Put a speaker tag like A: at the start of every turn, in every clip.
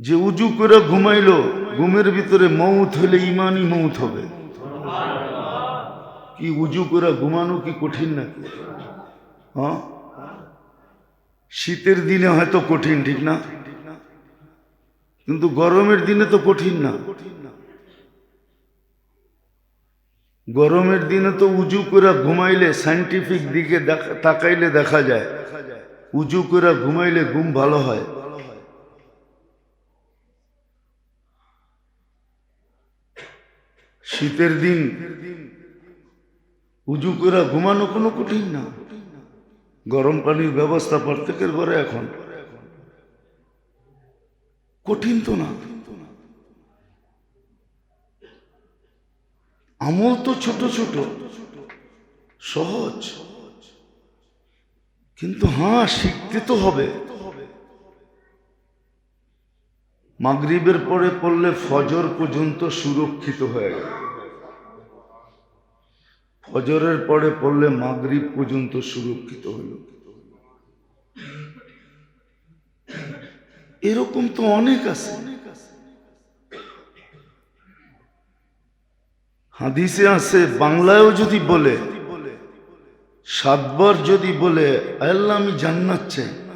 A: যে উজু করে ঘুমাইলো, ঘুমের ভিতরে মৌত হলে ইমানই মৌত হবে। কি উজু করে ঘুমানো কি কঠিন নাকি? হ্যাঁ? শীতের দিনে হয়তো কঠিন, ঠিক না? কিন্তু গরমের দিনে তো কঠিন না। গরমের দিনে তো উজু করে ঘুমাইলে সাইন্টিফিক দিকে তাকাইলে দেখা যায়। উজু করে ঘুমাইলে ঘুম ভালো হয়। শীতের দিন উজু করে ঘুমানো কোনো কঠিন না। গরম পানির ব্যবস্থা প্রত্যেকের ঘরে এখন। কঠিন তো না। আমল তো ছোট ছোট, সহজ। কিন্তু হ্যাঁ শিখতে তো হবে। মাগরিবের পরে পড়লে ফজর পর্যন্ত সুরক্ষিত হয়ে গেল। ফজরের পরে পড়লে মাগরিব পর্যন্ত সুরক্ষিত হইল। এরকম তো অনেক আছে। হাদিসে আছে, বাংলায়ও যদি বলে, সাতবার যদি বলে, আল্লাহ আমি জান্নাত চাই।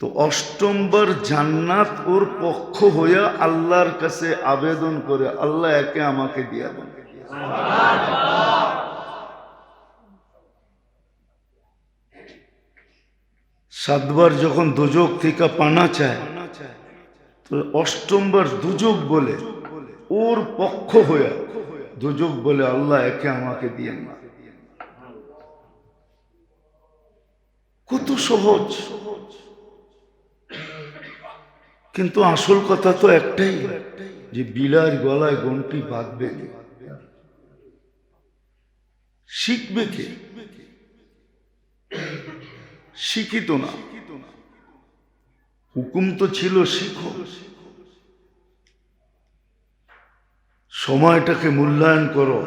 A: তো অষ্টমবার জান্নাত ওর পক্ষ হইয়া আল্লাহর কাছে আবেদন করে আল্লাহ একে আমাকে দিয়া দেন। সাতবার যখন দুযোগ থেকে পানা চায়, তো অষ্টমবার দুযোগ বলে, ওর পক্ষ হইয়া দুযোগ বলে আল্লাহ একে আমাকে দিয়ে না কত সহজ। কিন্তু আসল কথা তো একটাই, যে বিলার গলায় গন্টি বাঁধবে শিখবে কে? শিখিত না। হুকুম তো ছিল শিখো। সময়টাকে মূল্যায়ন করো।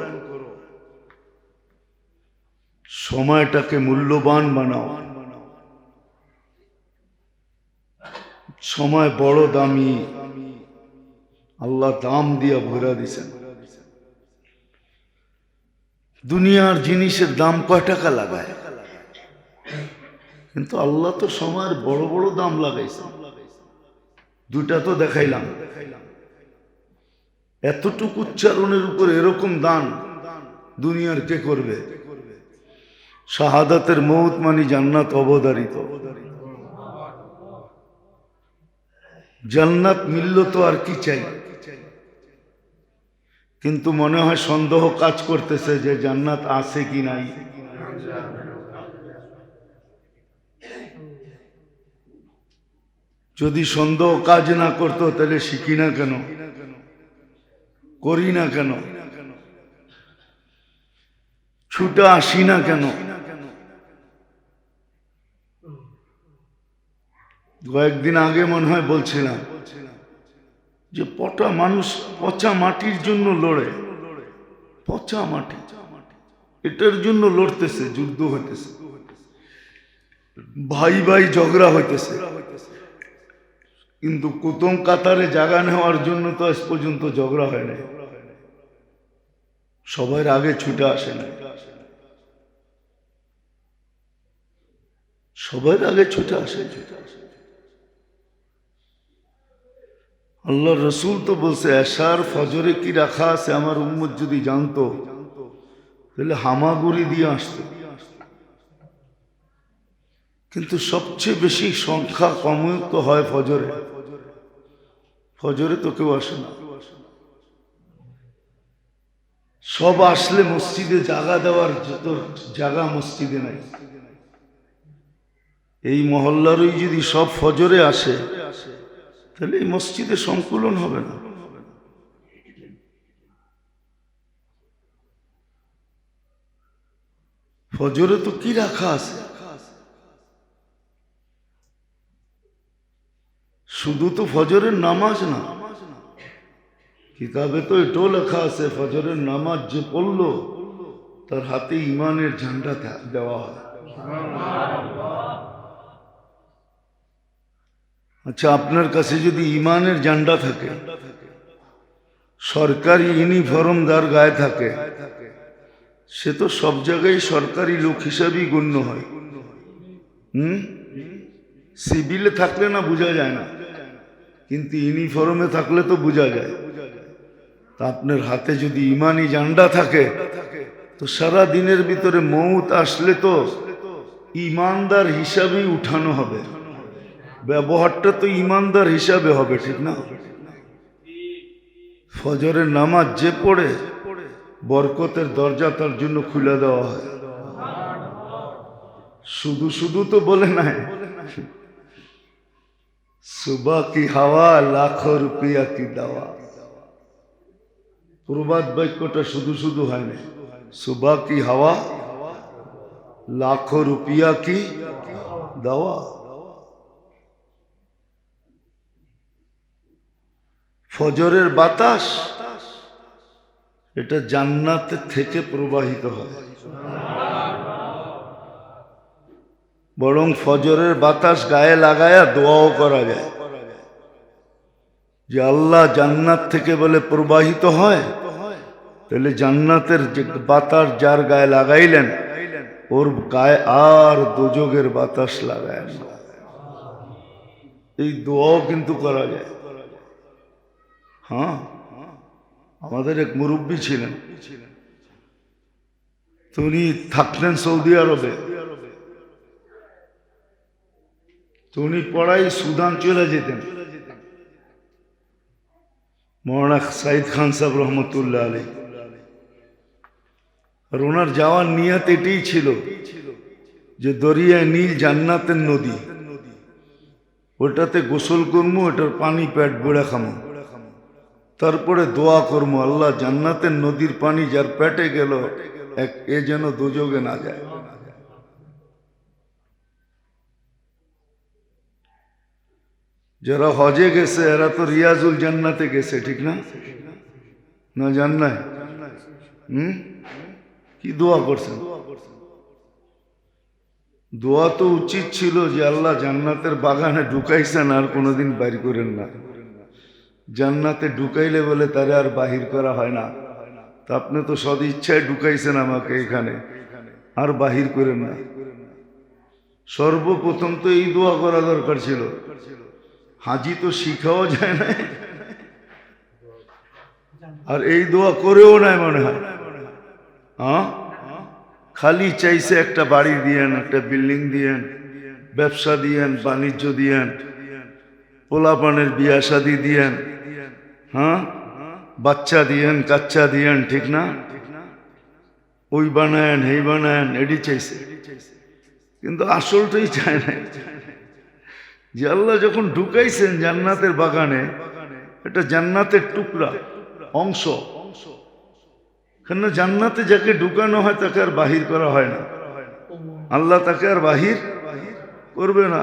A: সময়টাকে মূল্যবান বানাও। সময় বড় দামি আল্লাহ দাম দিয়া ভরা দিছেন। দুনিয়ার জিনিসের দাম কয় টাকা লাগায়? কিন্তু আল্লাহ তো সময়ের বড় বড় দাম লাগাইছে দুটা তো দেখাইলাম। এতটুকু উচ্চারণের উপর এরকম দান দুনিয়ার কে করবে? শাহাদাতের মৌত মানি জান্নাত অবধারিত। জান্নাত মিলল তো আর কি চাই? কিন্তু মনে হয় সন্দেহ কাজ করতেছে যে জান্নাত আছে কি নাই। যদি সন্দেহ কাজ না করতো তাহলে শিখি না কেন? করি না কেন? ছুটা আসি না কেন? কয়েকদিন আগে মনে হয় বলছিলাম যে পটা মানুষ পচা মাটির জন্য লড়ে। পচা মাটি। এটার জন্য লড়তেছে, যুদ্ধ হইতেছে। ভাই ভাই ঝগড়া হইতেছে। কিন্তু কুতুম কাতারে জাগা নেওয়ার জন্য তো আজ পর্যন্ত ঝগড়া হয় না সবার আগে ছুটে আসে না সবার আগে ছুটে আসে ছুটে আসে আল্লাহ রসুল তো বলছে, এশার ফজরে কি রাখা আছে আমার উম্মত যদি জানতো, তাহলে হামাগুড়ি দিয়ে আসতো। কিন্তু সবচেয়ে বেশি সংখ্যা কমিত হয় ফজরে। ফজরে তো কেউ আসে না। সব আসলে মসজিদে জাগা দেওয়ার যত জাগা মসজিদে নাই। এই মহল্লারই যদি সব ফজরে আসে তাহলে এই মসজিদে সংকুলন হবে না। ফজরে তো কি রাখা আছে? শুধু তো ফজরের নামাজ না। কিতাবে তো এটাও লেখা আছে, ফজরের নামাজ যে পড়ল, তার হাতে ইমানের ঝান্ডা দেওয়া হয়। আচ্ছা আপনার কাছে যদি ইমানের জান্ডা থাকে, সরকারি ইউনিফর্ম যার গায়ে থাকে, সে তো সব জায়গায় সরকারি লোক হিসাবেই গণ্য হয়। হুম? সিভিলে থাকলে না বোঝা যায় না, কিন্তু ইউনিফর্মে থাকলে তো বোঝা যায়। তা আপনার হাতে যদি ইমানি জান্ডা থাকে, তো সারা দিনের ভিতরে মৌত আসলে তো ইমানদার হিসাবেই উঠানো হবে। ব্যবহারটা তো ইমানদার হিসাবে হবে, ঠিক না? ফজরের নামাজ যে পড়ে, বরকতের দরজা তার জন্য খুলে দেওয়া হয়। শুধু শুধু তো বলে নাই। সুবা কি হাওয়া, লাখো রুপিয়া কি দাওয়া। প্রবাদ বাক্যটা শুধু শুধু হয়নি সুবা কি হাওয়া, লাখো রুপিয়া কি দাওয়া। ফজরের বাতাস, এটা জান্নাতের থেকে প্রবাহিত হয়। বরং ফজরের বাতাস গায়ে লাগায়া দোয়াও করা যায়। যে আল্লাহ জান্নাত থেকে বলে প্রবাহিত হয়, তাহলে জান্নাতের যে বাতাস যার গায়ে লাগাইলেন, ওর গায়ে আর দুযোগের বাতাস লাগায় এই দোয়াও কিন্তু করা যায়। হ্যাঁ? আমাদের এক মুরব্বী ছিলেন। তো উনি থাকতেন সৌদি আরবে। তো পড়াই সুদান চলে যেতেন। মৌলানা সাইদ খান সাহেব রহমতুল্লাহ আলী আর ওনার যাওয়ার নিয়ত এটাই ছিল যে দরিয়ায় নীল জান্নাতের নদী। ওটাতে গোসল করব ওটার পানি পেট বেড়ে খামো। তারপরে দোয়া করব আল্লাহ জান্নাতের নদীর পানি যার পেটে গেল, এক এ যেন দুযোগে না যায়। যারা হজে গেছে, এরা তো রিয়াজুল জান্নাতে গেছে, ঠিক না? না জান্নায় হুম? কি দোয়া করছেন? দোয়া তো উচিত ছিল যে আল্লাহ জান্নাতের বাগানে ঢুকাইছেন আর কোনোদিন বাইর করেন না। জান্নাতে ঢুকাইলে বলে তারে আর বাহির করা হয় না। তা আপনি তো সদ ইচ্ছায় ঢুকাইছেন আমাকে এখানে, আর বাহির করেন না। সর্বপ্রথম তো এই দোয়া করা দরকার ছিল। হাজি তো শিখাও যায় না আর এই দোয়া করেও নাই মনে হয়। হ্যাঁ খালি চাইছে একটা বাড়ি দিয়েন, একটা বিল্ডিং দিয়েন, ব্যবসা দিয়েন, বাণিজ্য দিয়েন, পোলাপানের বিয়া শাদি দিয়েন হ্যাঁ বাচ্চা দিয়েন কাচ্চা দিয়েন ঠিক না ওই বানায়েন এই বানায়েন এডি চাইছে কিন্তু আসলটাই চায় না যে আল্লাহ যখন ঢুকাইছেন জান্নাতের বাগানে এটা জান্নাতের টুকরা অংশ কেন জান্নাতে যাকে ঢুকানো হয় তাকে আর বাহির করা হয় না আল্লাহ তাকে আর বাহির করবে না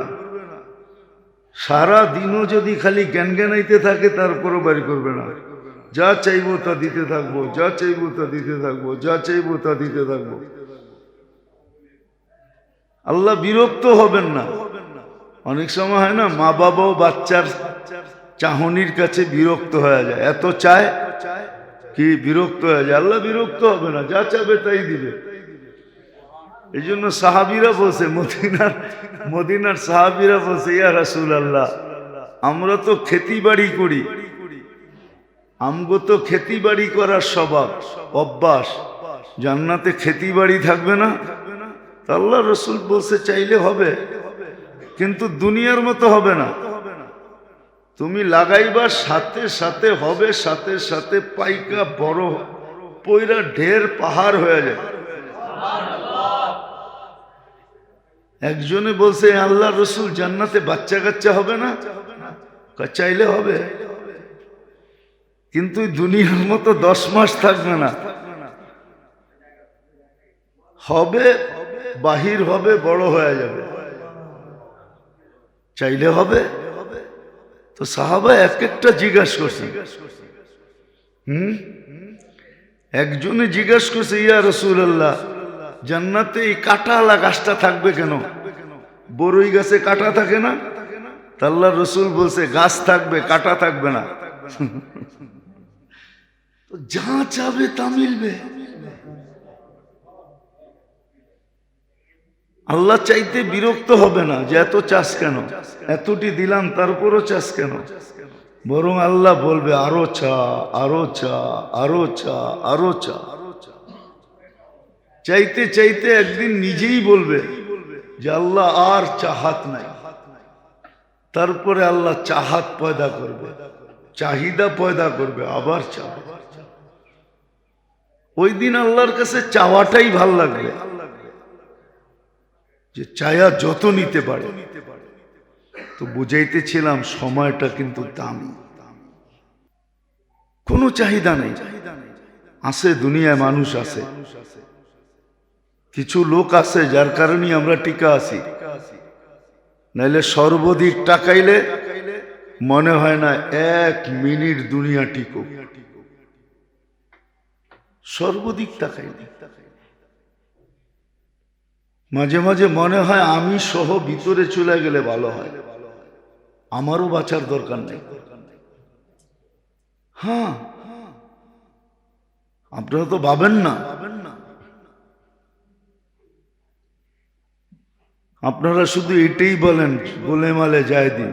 A: সারা দিনও যদি খালি জ্ঞান জ্ঞানাইতে থাকে তারপরও বাড়ি করবে না। যা চাইব তা দিতে থাকব, যা চাইব তা দিতে থাকব, যা চাইব তা দিতে থাকব। আল্লাহ বিরক্ত হবেন না। অনেক সময় হয় না, মা বাবাও বাচ্চার চাহনির কাছে বিরক্ত হয়ে যায়। এত চায় কি বিরক্ত হয়ে যায়? আল্লাহ বিরক্ত হবে না, যা চাবে তাই দিবে। এই জন্য সাহাবিরা বসে মদিনার মদিনার সাহাবিরা বসে ইয়া রাসুল আল্লাহ আমরা তো খেতি বাড়ি করি। আমগো তো খেতি বাড়ি করার স্বভাব, অভ্যাস। জান্নাতে খেতি বাড়ি থাকবে না? আল্লাহ রসুল বলছে, চাইলে হবে, কিন্তু দুনিয়ার মতো হবে না। তুমি লাগাইবার সাথে সাথে হবে, সাথে সাথে পাইকা বড়, পয়রা ঢের পাহাড় হয়ে যায় একজনে বলছে, আল্লাহ রসুল জান্নাতে বাচ্চা কাচ্চা হবে না? চাইলে হবে। কিন্তু দুনিয়ার মতো দশ মাস থাকবে না। হবে, বাহির হবে, বড় হয়ে যাবে। চাইলে হবে। তো সাহাবা এক একটা জিজ্ঞাসা করছে। হুম? একজনে জিজ্ঞাসা করছে, ইয়া রসুল আল্লাহ জান্নাতে এই কাঁটাওয়ালা গাছটা থাকবে কেন? বরই গাছে কাটা থাকে না? তাল্লা রসুল বলছে, গাছ থাকবে, কাটা থাকবে না। যা চাবে তা মিলবে। আল্লাহ চাইতে বিরক্ত হবে না যে এত চাষ কেন? এতটি দিলাম, তারপরও চাষ কেন? বরং আল্লাহ বলবে, আরও চা আরও চা আরও চা আরও চা। চাইতে চাইতে একদিন নিজেই বলবে যে আল্লাহ আর চাহাত নাই। তারপরে আল্লাহ চাহাত পয়দা করবে, চাহিদা পয়দা করবে, আবার চাবে। ওই দিন আল্লাহর কাছে চাওয়াটাই ভালো লাগবে। যে চায়া যত নিতে পারে। তো বুঝাইতেছিলাম সময়টা কিন্তু দামি। কোনো চাহিদা নেই। আছে, দুনিয়ায় মানুষ আছে। কিছু লোক আছে যার কারণে আমরা টিকা আছি। নাইলে সর্বাধিক টাকাইলে মনে হয় না এক মিনিট দুনিয়া টিকো সর্বাধিক টাকাইলে। মাঝে মাঝে মনে হয় আমি সহ ভিতরে চলে গেলে ভালো হয়। আমারও বাঁচার দরকার নেই। হ্যাঁ। আপনারা তো ভাবেন না। আপনারা শুধু এটাই বলেন, গোলেমালে যায় দিন।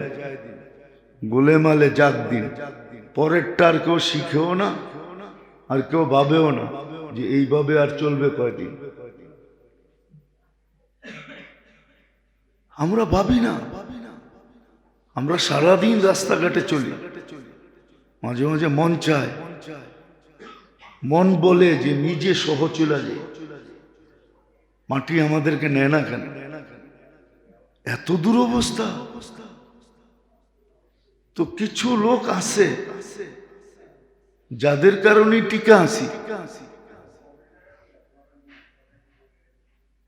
A: গোলেমালে যাক দিন। পরেরটা আর কেউ শিখেও না, আর কেউ ভাবেও না যে এইভাবে আর চলবে কয়দিন। আমরা ভাবি না। আমরা সারাদিন রাস্তাঘাটে চলি। মাঝে মাঝে মন চায়। মন বলে যে নিজে সহ চলে যায় মাটি আমাদেরকে নেয় না কেন? এত দুরবস্থা। তো কিছু লোক আছে যাদের কারণে টিকা আসি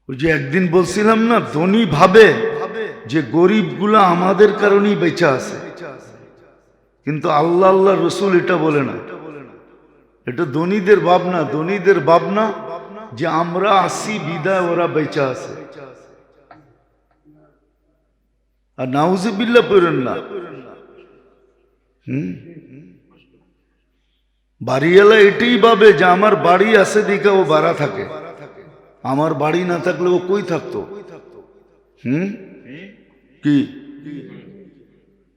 A: ওই যে একদিন বলছিলাম না, ধনী ভাবে যে গরিবগুলা আমাদের কারণেই বেঁচে আছে। কিন্তু আল্লাহ আল্লাহ রসুল এটা বলে না। এটা ধনীদের ভাবনা ধনীদের ভাবনা যে আমরা আসি বিদায় ওরা বেঁচে আছে। আর নাউজিবিল্লা পড়েন না। হুম? বাড়িওয়ালা এটাই ভাবে যে আমার বাড়ি আছে দিকে ও বাড়া থাকে। আমার বাড়ি না থাকলে ও কই থাকতো? হুম? কি?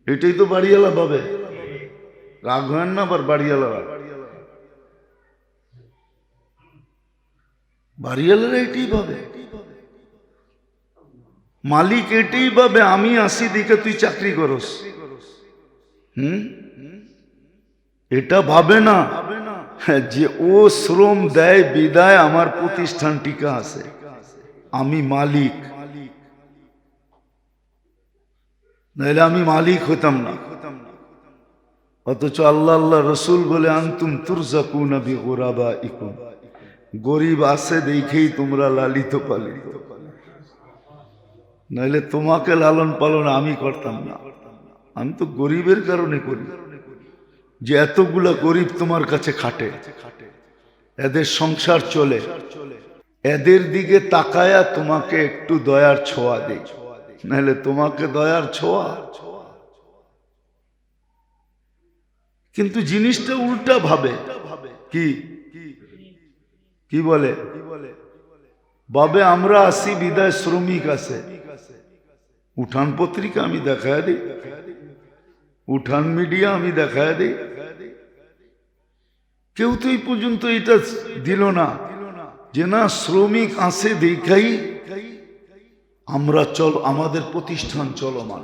A: এটাই তো বাড়িওয়ালা ভাবে। রাগ হয় না আবার বাড়িওয়ালা রাগ বাড়িওয়ালারা এটাই ভাবে। মালিক এটাই ভাবে আমি আসি দিকে তুই চাকরি করস। হুম? এটা ভাবে না যে ও শ্রম দেয়, বিদায় আমার প্রতিষ্ঠান টিকা আছে। আমি মালিক। নাহলে আমি মালিক হতাম না। অথচ আল্লাহ আল্লাহ রসুল বলে, আন্তুম তুরজাকুন গরিব আছে দেখেই তোমরা লালিত পালিত। নাহলে তোমাকে লালন পালন আমি করতাম না। আমি তো গরিবের কারণে করি। যে এতগুলা গরিব তোমার কাছে খাটে। এদের সংসার চলে। এদের দিকে তাকায়া তোমাকে একটু দয়ার ছোঁয়া দেই। নাহলে তোমাকে দয়ার ছোঁয়া। কিন্তু জিনিসটা উল্টা ভাবে। কি? কি বলে? বাবে আমরা আসি বিদায় শ্রমিক আছে। উঠান পত্রিকা আমি দেখায় দিই, উঠান মিডিয়া আমি দেখায় দিই। কেউ তো এই পর্যন্ত এটা দিল না যে না, শ্রমিক আসে দেখাই, আমরা চল, আমাদের প্রতিষ্ঠান চলমান।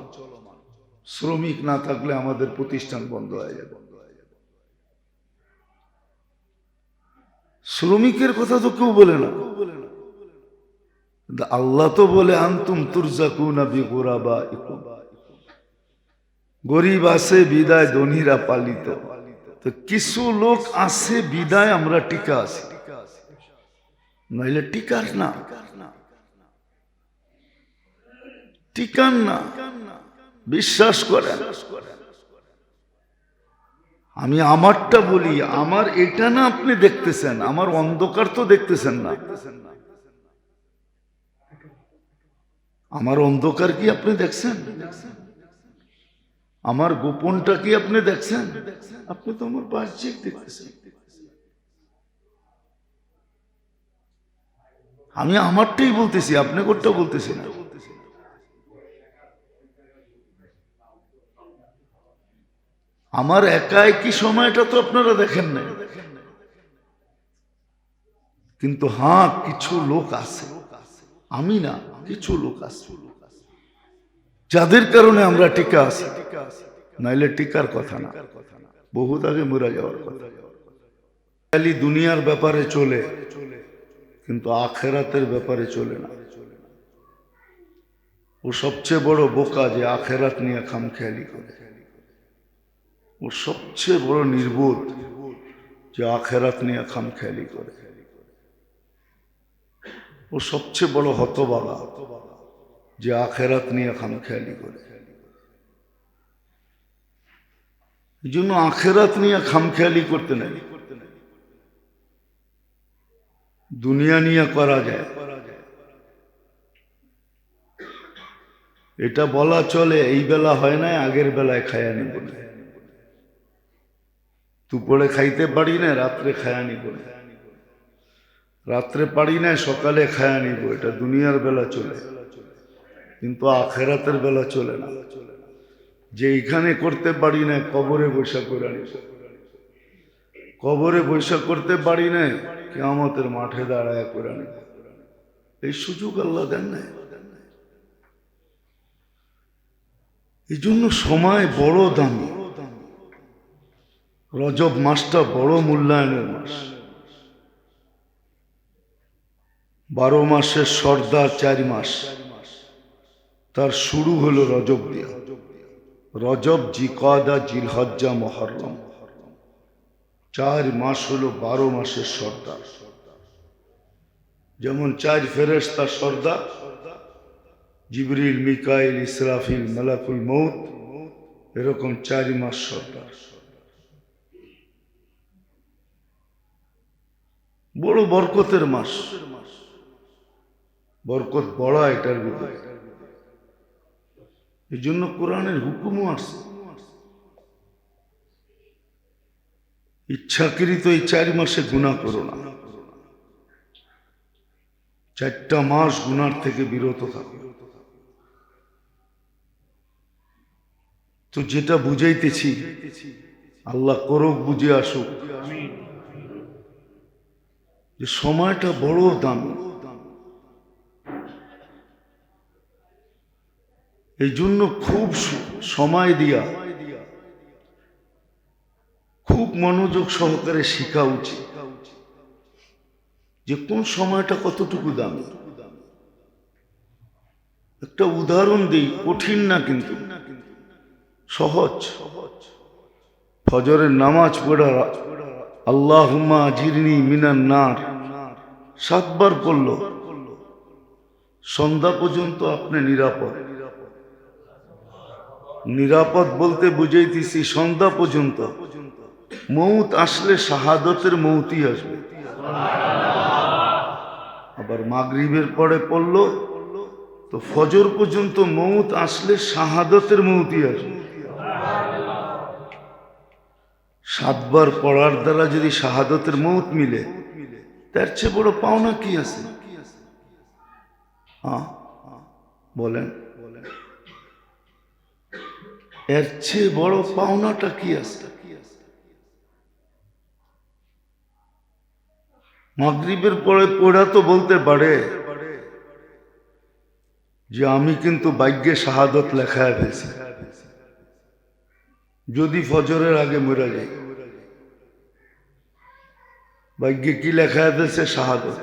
A: শ্রমিক না থাকলে আমাদের প্রতিষ্ঠান বন্ধ হয়ে যাবে। শ্রমিকের কথা তো কেউ বলে না। আল্লাহ তো বলে, আন্তুম গরিব আছে, বিদায় ধনীরা পালিত। তো কিছু লোক আছে, বিদায় আমরা টিকা আছি। নইলে টিকার না। টিকার না। বিশ্বাস করেন। আমি আমারটা বলি, আমার এটা না আপনি দেখতেছেন, আমার অন্ধকার তো দেখতেছেন না। আমার অন্ধকার কি আপনি দেখছেন? আমার গোপনটা কি আপনি দেখছেন? আপনি তো আমার বাহ্যিক দেখতেছেন। আমি আমারটাই বলতেছি, আপনি কোনটা বলতেছি না আমার একা একই সময়টা তো আপনারা দেখেন না কিন্তু হ্যাঁ কিছু লোক আছে। আমি না কিছু লোক আছে যাদের কারণে আমরা টিকা আছি। নাইলে টিকার কথা না। বহুত আগে মরে যাওয়ার কথা। খালি দুনিয়ার ব্যাপারে চলে, কিন্তু আখেরাতের ব্যাপারে চলে না। ও সবচেয়ে বড় বোকা যে আখেরাত নিয়ে খামখেয়ালি করে। ও সবচেয়ে বড় নির্বোধ যে আখেরাত নিয়ে খাম খামখেয়ালি করে। ও সবচেয়ে বড় হতবাগা যে আখেরাত নিয়ে খামখেয়ালি করে। এই জন্য আখেরাত নিয়ে খামখেয়ালি করতে নাই। দুনিয়া নিয়ে করা যায়। এটা বলা চলে, এই বেলা হয় না, আগের বেলায় খায়া নিব না। দুপুরে খাইতে পারি না, রাত্রে খায়া নিব না। রাত্রে পারি না সকালে খায়া নিব, এটা দুনিয়ার বেলা চলে। কিন্তু আখেরাতের বেলা চলে না। যে এইখানে করতে পারি না কবরে বৈশা করে নিব কবরে বৈশা করতে পারি না কেমতের মাঠে দাঁড়ায় করে নিব এই সুযোগ আল্লাহ দেন নাই। এই জন্য সময় বড় দামি। রজব মাসটা বড় মূল্যায়নের মাস। বারো মাসের সর্দার চার মাস। তার শুরু হলো রজব দিয়া। রজব, জিকাদা, জিলহজ্জা, মহরম। চার মাস হলো বারো মাসের সর্দার। যেমন চার ফেরেস তার সর্দার, জিবরিল, মিকাইল, ইসরাফিল, মালাকুল মৌত এরকম চার মাস সর্দার। বড় বরকতের মাস। বরকত বড় এটার ভিতরে। এই জন্য কোরআনের হুকুমও আসছে। ইচ্ছাকৃত এই চার মাসে গুণা করো না। চারটা মাস গুনার থেকে বিরত থাকো। তো যেটা বুঝাইতেছি, আল্লাহ করুক, বুঝে আসুক। যে সময়টা বড় দামি। এই জন্য খুব সময় দিয়া, খুব মনোযোগ সহকারে শেখা উচিত। যে কোন সময়টা কতটুকু দাম। একটা উদাহরণ দিই, কঠিন না কিন্তু। সহজ। ফজরের নামাজ পড়া আল্লাহ জিরনি মিনান নার। সাতবার পড়ল। সন্ধ্যা পর্যন্ত আপনি নিরাপদ। নিরাপদ বলতে বুঝাইতেছি সন্ধ্যা পর্যন্ত। মৌত আসলে শাহাদতের মৌতই আসবে। আবার মাগরিবের পরে পড়ল, তো ফজর পর্যন্ত মৌত আসলে শাহাদতের মৌতই আসবে। সাতবার পড়ার দ্বারা যদি শাহাদতের মৌত মিলে, তার চেয়ে বড় পাওনা কি আছে? হ্যাঁ বলেন। এর চেয়ে বড় পাওনাটা কি আছে? মাগরিবের পরে পড়া তো বলতে পারে যে আমি কিন্তু ভাগ্যে শাহাদত লেখায় ফেলছি। যদি ফজরের আগে মরে যাই, ভাগ্যে কি লেখা আছে শাহাদত।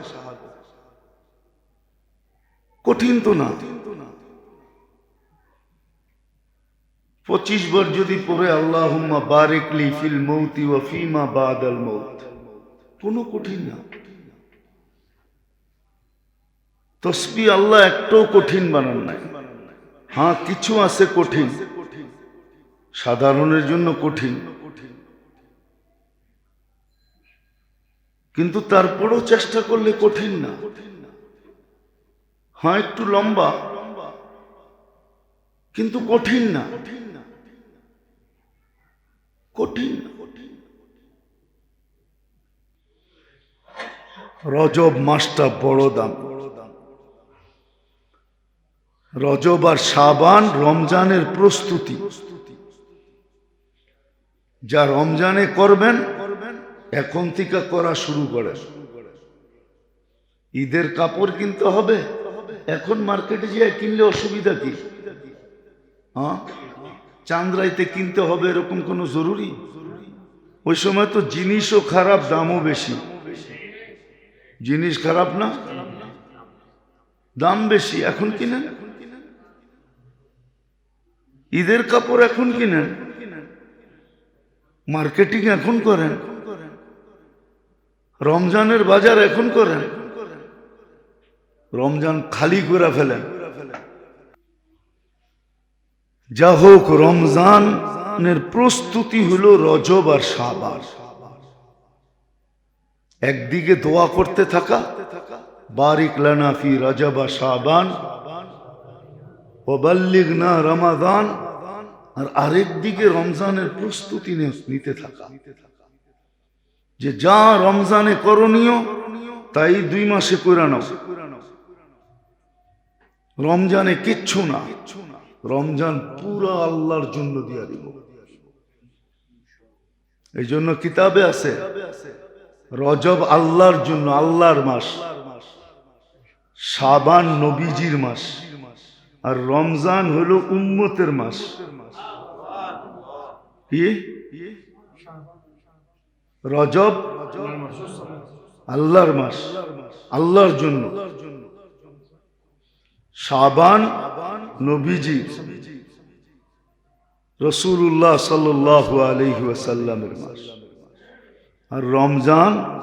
A: কঠিন তো না। পঁচিশ বার যদি পড়ে আল্লাহ বারেকলি ফিল মৌতি ও ফিমা বাদ আল মৌত। কোনো কঠিন না। তসবি আল্লাহ একটাও কঠিন বানান নাই। হ্যাঁ কিছু আছে কঠিন, সাধারণের জন্য কঠিন। কিন্তু তারপরেও চেষ্টা করলে কঠিন না। হ্যাঁ একটু লম্বা, কিন্তু কঠিন না। কঠিন। রজব মাসটা বড় দাম। রজব আর সাবান রমজানের প্রস্তুতি। যা রমজানে করবেন, এখন থেকে করা শুরু করে ঈদের কাপড় কিনতে হবে, এখন মার্কেটে গিয়ে কিনলে অসুবিধা কি? হ্যাঁ? চান্দ্রাইতে কিনতে হবে এরকম কোনো জরুরি? ওই সময় তো জিনিসও খারাপ, দামও বেশি। জিনিস খারাপ না? দাম বেশি, এখন কিনেন? ঈদের কাপড় এখন কিনেন? মার্কেটিং এখন করেন? রমজানের বাজার এখন করেন? রমজান খালি করে ফেলেন। যা হোক রমজানের প্রস্তুতি হলো রজব আর সাবার একদিকে দোয়া করতে থাকা, বারিক লানা ফি রজব আর সাবান না রমাদান, আর আরেক দিকে রমজানের প্রস্তুতি নিতে থাকা। যে যা রমজানে করণীয়, তাই দুই মাসে করে রমজানে কিচ্ছু না। রমজান পুরো আল্লাহর জন্য দিয়া দিব। এই জন্য কিতাবে আছে, রজব আল্লাহর জন্য আল্লাহর মাস সাবান নবীজির মাস, আর রমজান হলো উম্মতের মাস। কি? রজব আল্লাহর মাস, আল্লাহর জন্য। সাবান নবীজি রসুল্লাহ সাল্লাহ আলহি ওয়াসাল্লামের মাস। আর রমজান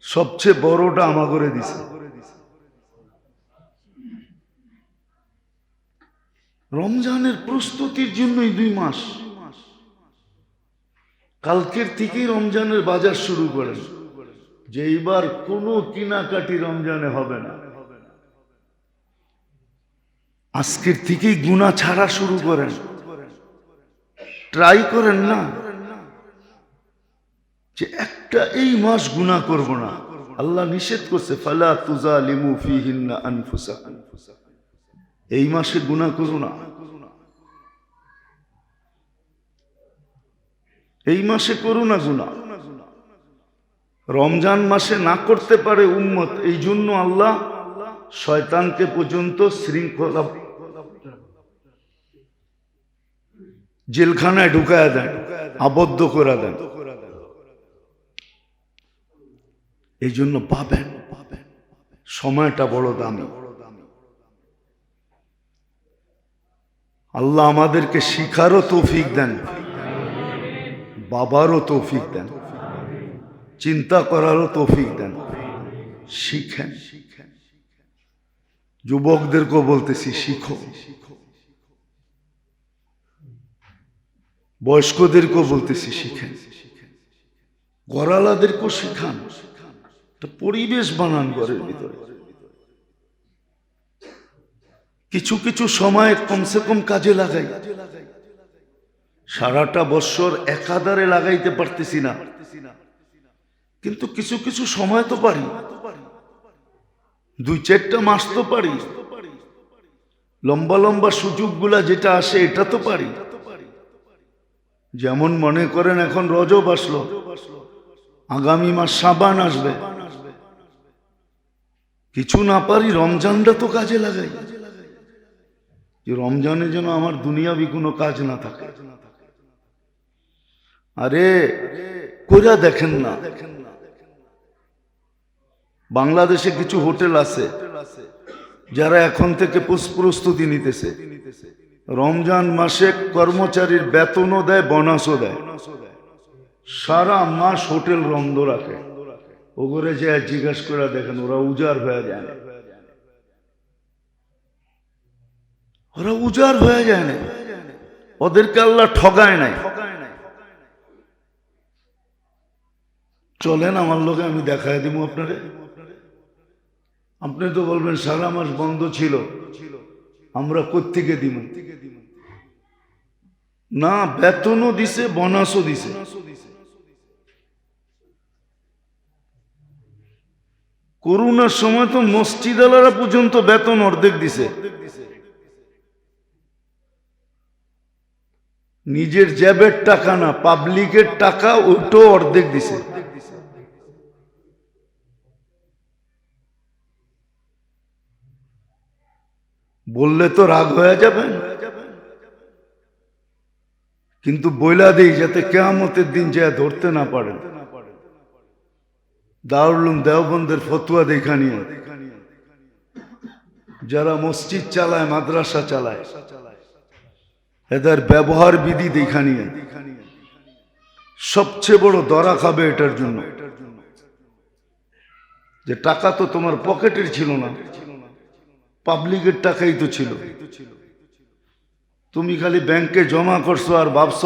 A: সবচেয়ে বড়টা আমা করে দিছে। রমজানের প্রস্তুতির জন্যই দুই মাস। কালকের থেকেই রমজানের বাজার শুরু করেন। যে এইবার কোনো কিনাকাটি রমজানে হবে না। আজকের থেকেই গুণা ছাড়া শুরু করেন। ট্রাই করেন না। যে একটা এই মাস গুণা করব না। আল্লাহ নিষেধ করছে, ফালা তুজা লিমু ফিহিন্না আনফুসা এই মাসে গুণা করো না। এই মাসে করো না গুণা রমজান মাসে না করতে পারে উম্মত, এই জন্য আল্লাহ শয়তানকে পর্যন্ত শৃঙ্খলা জেলখানায় ঢুকায় দেন, আবদ্ধ করে দেন। এই জন্য পাবেন, সময়টা বড় দামি। আল্লাহ আমাদেরকে শিখারও তৌফিক দেন, বাবারও তৌফিক দেন, চিন্তা করারও তৌফিক দেন। শিখেন। যুবকদেরকেও বলতেছি, শিখো। বয়স্কদেরকেও বলতেছি, শিখেন। গড়ালাদেরকেও শিখান। পরিবেশ বানান ঘরের ভিতরে। কিছু কিছু সময় কমসে কম কাজে লাগাই। সারাটা বৎসর একাধারে লাগাইতে পারতেছি না। কিন্তু কিছু কিছু সময় তো পারি। দুই চারটা মাস তো পারি। লম্বা লম্বা সুযোগগুলা যেটা আসে, এটা তো পারি। যেমন মনে করেন এখন রজব আসলো। আগামী মাস সাবান আসবে। কিছু না পারি রমজানটা তো কাজে লাগাই। যে রমজানে যেন আমার দুনিয়াবি কোনো কাজ না থাকে। আরে, কইরা দেখেন না। বাংলাদেশে কিছু হোটেল আছে যারা এখন থেকে প্রস্তুতি নিতেছে। রমজান মাসে কর্মচারীর বেতনও দেয়, বোনাসও দেয়। সারা মাস হোটেল বন্ধ রাখে। ওগরে যে জিজ্ঞাসা করে দেখেন, ওরা উজাড় হয়ে যায় না। ওরা উজাড় হয়ে যায় না। ওদেরকে আল্লাহ ঠগায় নাই। চলেন, আমার লোকে আমি দেখায় দিব আপনারে। আপনি তো বলবেন সারা মাস বন্ধ ছিল। আমরা কোত্থেকে দিব? না, বেতনও দিছে, বোনাসও দিছে। করোনার সময় তো মসজিদ আলারা পর্যন্ত বেতন অর্ধেক দিছে। নিজের জ্যাবের টাকা না, পাবলিকের টাকা ওইটাও অর্ধেক দিছে। বললে তো রাগ হয়ে যাবেন কিন্তু বইলা দেই যাতে কেয়ামতের দিন যা ধরতে না পারেন দারুলুম দেওবন্দের ফতুয়া দেখা নিয়ে। যারা মসজিদ চালায়, মাদ্রাসা চালায়, এদের ব্যবহার বিধি দেখা নিয়ে। সবচেয়ে বড় দরা খাবে এটার জন্য। যে টাকা তো তোমার পকেটের ছিল না। পাবলিকের টাকাই তো ছিল। তুমি খালি ব্যাংকে জমা করছ আর ভাবছ,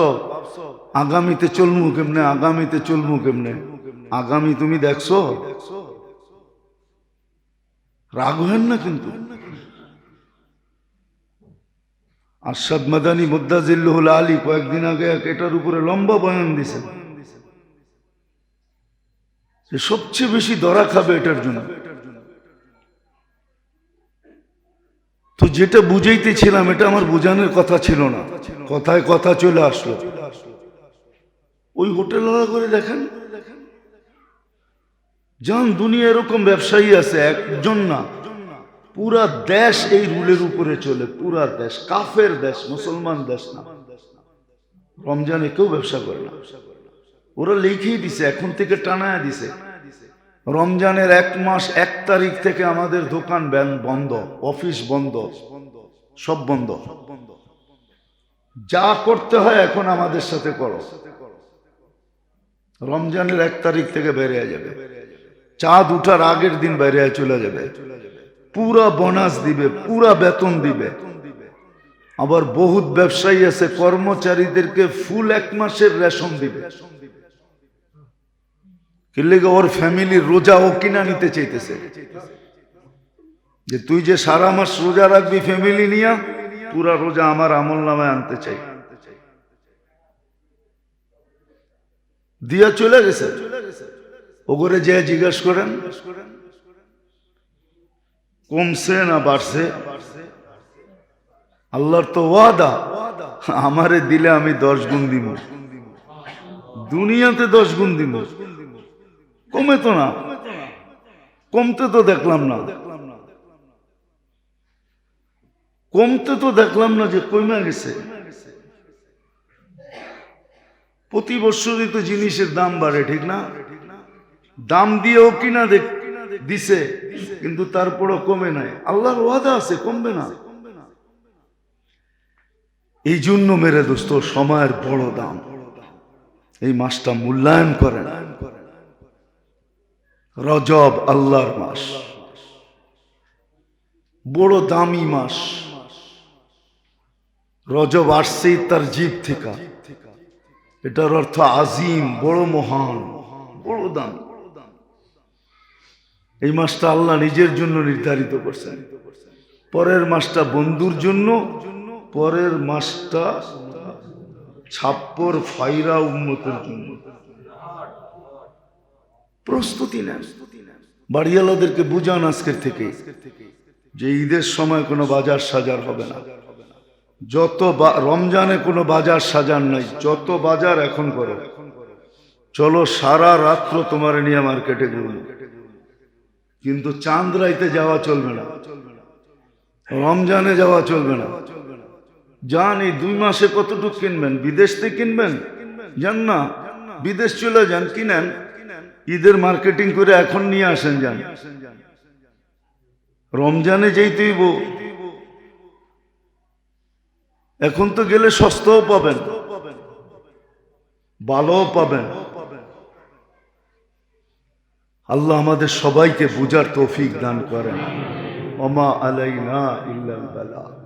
A: আগামীতে চলমু কেমনে, আগামীতে চলমু কেমনে? আগামী তুমি দেখছ? রাগ হেন না কিন্তু। আরশাদ মাদানী মুদাজিল্লুল আলী কয়েকদিন আগে এটার উপরে লম্বা বয়ান দিছে সবচেয়ে বেশি দরা খাবে এটার জন্য। তো যেটা বুঝাইতেছিলাম, এটা আমার বোঝানোর কথা ছিল না। কথায় কথা চলে আসলো। ওই হোটেল করে দেখেন। যান দুনিয়া এরকম ব্যবসায়ী আছে, একজন না। পুরা দেশ এই রুলের উপরে চলে, পুরা দেশ। কাফের দেশ, মুসলমান দেশ না। রমজানে কেউ ব্যবসা করে না। ওরা লিখেই দিছে, এখন থেকে টানায় দিছে। রমজানের এক মাস, এক তারিখ থেকে আমাদের দোকান বন্ধ, অফিস বন্ধ, সব বন্ধ। যা করতে হয় এখন আমাদের সাথে করো। রমজানের এক তারিখ থেকে বেরিয়ে যাবে। চাঁদ উঠার আগের দিন বাইরে চলে যাবে। পুরা বোনাস দিবে, পুরা বেতন দিবে। আবার বহুত ব্যবসায়ী আছে, কর্মচারীদেরকে ফুল এক মাসের রেশন দিবে। কিল্লেগে ওর ফ্যামিলির রোজা ও কিনা নিতে চাইতেছে। যে তুই যে সারা মাস রোজা রাখবি ফ্যামিলি পুরা রোজা আমার আমল আনতে চাই। দিয়া চলে গেছে। ওগরে যে জিজ্ঞেস করেন, কমছে না বাড়ছে? আল্লাহর তো ওয়াদা, আমারে দিলে আমি দশ গুণ দিব দুনিয়াতে দশ গুণ দিব কমে তো না। কমতে তো দেখলাম না। কমতে তো দেখলাম না যে কমে গেছে। প্রতি বছরই তো জিনিসের দাম বাড়ে, ঠিক না? দাম দিয়েও কিনা দেখ দিছে, কিন্তু তারপরও কমে নাই। আল্লাহর ওয়াদা আছে, কমবে না। এই জন্য মেরে দোস্ত, সময়ের বড় দাম। এই মাসটা মূল্যায়ন করেন। রজব আল্লাহর মাস। বড় দামি মাস। রজব আসছে তার জীব থেকে। এটার অর্থ আজিম, বড় মহান, বড় দাম। এই মাসটা আল্লাহ নিজের জন্য নির্ধারিত করছেন। পরের মাসটা বন্ধুর জন্য, পরের মাসটা ছাপ্পর ফাইরা উন্মতের জন্য। প্রস্তুতি নেন। বাড়িওয়ালাদেরকে বুঝান আজকের থেকে যে ঈদের সময় কোনো বাজার সাজার হবে না। যত রমজানে কোনো বাজার সাজার নাই, যত বাজার এখন করো। চলো সারা রাত্র তোমার নিয়ে মার্কেটে ঘুরবো কিন্তু চাঁদ রাইতে যাওয়া চলবে না। রমজানে যাওয়া চলবে না। যান এই দুই মাসে কতটুকু কিনবেন? বিদেশ থেকে কিনবেন? যান না? বিদেশ চলে যান, কিনেন। ঈদের মার্কেটিং করে এখন নিয়ে আসেন যান। রমজানে যেই তুইব এখন তো গেলে সস্তাও পাবেন। ভালোও পাবেন। আল্লাহ আমাদের সবাইকে বুঝার তৌফিক দান করেন। ওমা আলাইনা ইল্লাল বালা।